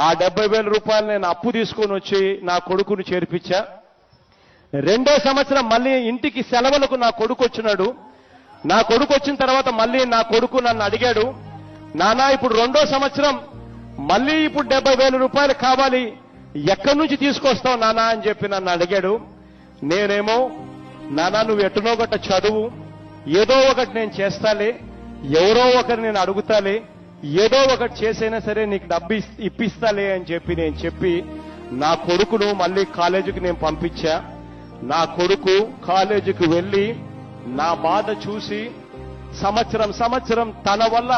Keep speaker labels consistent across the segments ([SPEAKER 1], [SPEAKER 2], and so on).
[SPEAKER 1] ఆ డెబ్బై వేల రూపాయలు నేను అప్పు తీసుకొని వచ్చి నా కొడుకును చేర్పించా. రెండో సంవత్సరం మళ్ళీ ఇంటికి సెలవులకు నా కొడుకు వచ్చినాడు. నా కొడుకు వచ్చిన తర్వాత మళ్ళీ నా కొడుకు నన్ను అడిగాడు నానా ఇప్పుడు రెండో సంవత్సరం మళ్ళీ ఇప్పుడు డెబ్బై వేల రూపాయలు కావాలి. ఎక్కడి నుంచి తీసుకొస్తావు నానా? అని చెప్పి నన్ను అడిగాడు. నేనేమో నానా నువ్వు ఎటునో గట్ట చదువు ఏదో ఒకటి నేను చేస్తాలే ఎవరో ఒకరు నేను అడుగుతాలే ఏదో ఒకటి చేసైనా సరే నీకు డబ్బు ఇప్పిస్తాలే అని చెప్పి నేను చెప్పి నా కొడుకును మళ్ళీ కాలేజీకి నేను పంపించా. నా కొడుకు కాలేజీకి వెళ్ళి నా బాధ చూసి సంవత్సరం సంవత్సరం తన వల్ల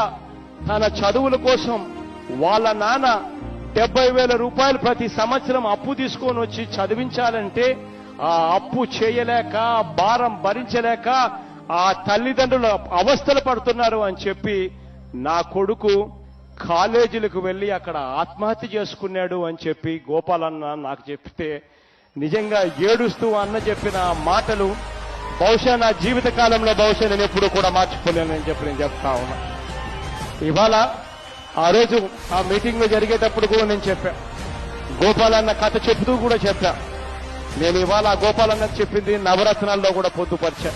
[SPEAKER 1] తన చదువుల కోసం వాళ్ళ నాన్న డెబ్బై వేల రూపాయలు ప్రతి సంవత్సరం అప్పు తీసుకొని వచ్చి చదివించాలంటే ఆ అప్పు చేయలేక భారం భరించలేక ఆ తల్లిదండ్రులు అవస్థలు పడుతున్నారు అని చెప్పి నా కొడుకు కాలేజీలకు వెళ్ళి అక్కడ ఆత్మహత్య చేసుకున్నాడు అని చెప్పి గోపాలన్న నాకు చెప్తే నిజంగా ఏడుస్తూ అన్న చెప్పిన ఆ మాటలు బహుశా నా జీవిత కాలంలో బహుశా నేను ఎప్పుడు కూడా మార్చుకోలేనని చెప్పి నేను చెప్తా ఉన్నా. ఇవాళ ఆ రోజు ఆ మీటింగ్లో జరిగేటప్పుడు కూడా నేను చెప్పా. గోపాలన్న కథ చెప్తూ కూడా చెప్పా. నేను ఇవాళ గోపాలన్న చెప్పింది నవరత్నాల్లో కూడా పొందుపరిచా.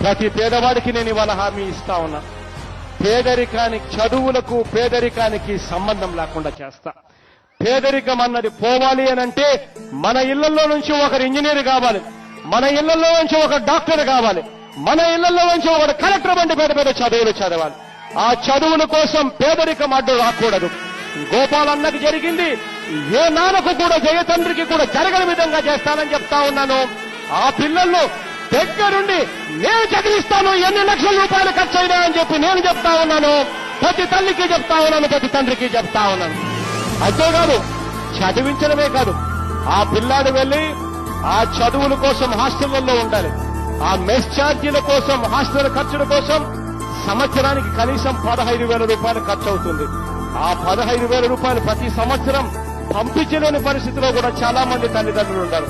[SPEAKER 1] ప్రతి పేదవాడికి నేను ఇవాళ హామీ ఇస్తా ఉన్నా. పేదరికానికి చదువులకు పేదరికానికి సంబంధం లేకుండా చేస్తా. పేదరికం అన్నది పోవాలి అని అంటే మన ఇళ్ళలో నుంచి ఒకరు ఇంజనీర్ కావాలి మన ఇళ్ళలో నుంచి ఒక డాక్టర్ కావాలి మన ఇళ్ళలో నుంచి ఒక కలెక్టర్ వంటి పెద్ద పెద్ద చదువులు చదవాలి. ఆ చదువుల కోసం పేదరికం అడ్డు రాకూడదు. గోపాలన్నకి జరిగింది ఏ నాన్నకు కూడా జయతండ్రికి కూడా జరగని విధంగా చేస్తానని చెప్తా ఉన్నాను. ఆ పిల్లల్లో దగ్గరుండి నేను చదివిస్తాను ఎన్ని లక్షల రూపాయలు ఖర్చు అయినా అని చెప్పి నేను చెప్తా ఉన్నాను. ప్రతి తల్లికి చెప్తా ఉన్నాను ప్రతి తండ్రికి చెప్తా ఉన్నాను. అంతేకాదు చదివించడమే కాదు ఆ పిల్లాడు వెళ్ళి ఆ చదువుల కోసం హాస్టళ్ళలో ఉండాలి. ఆ మెస్ ఛార్జీల కోసం హాస్టల్ ఖర్చుల కోసం సంవత్సరానికి కనీసం పదహైదు వేల రూపాయలు ఖర్చు అవుతుంది ఆ పదహైదు వేల రూపాయలు ప్రతి సంవత్సరం పంపించలేని పరిస్థితిలో కూడా చాలా మంది తల్లిదండ్రులు ఉంటారు.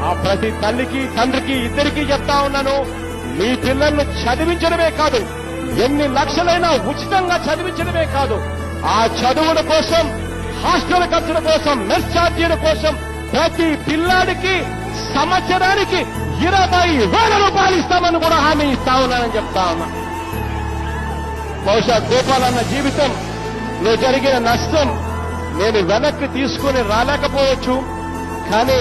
[SPEAKER 1] ఆ ప్రతి తల్లికి తండ్రికి ఇద్దరికి చెప్తా ఉన్నాను మీ పిల్లల్ని చదివించడమే కాదు ఎన్ని లక్షలైనా ఉచితంగా చదివించడమే కాదు ఆ చదువుల కోసం హాస్టల్ ఖర్చుల కోసం మెస్ ఛార్జీల కోసం ప్రతి పిల్లాడికి సంవత్సరానికి ఇరవై వేల రూపాయలు ఇస్తామని కూడా హామీ ఇస్తా ఉన్నానని చెప్తా ఉన్నా. బహుశా గోపాలన్న జీవితం జీవితంలో జరిగిన నష్టం నేను వెనక్కి తీసుకుని రాలేకపోవచ్చు కానీ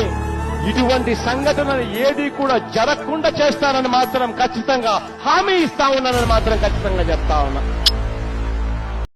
[SPEAKER 1] ఇటువంటి సంఘటనలు ఏది కూడా జరగకుండా చేస్తానని మాత్రం ఖచ్చితంగా హామీ ఇస్తా ఉన్నానని మాత్రం ఖచ్చితంగా చెప్తా ఉన్నా.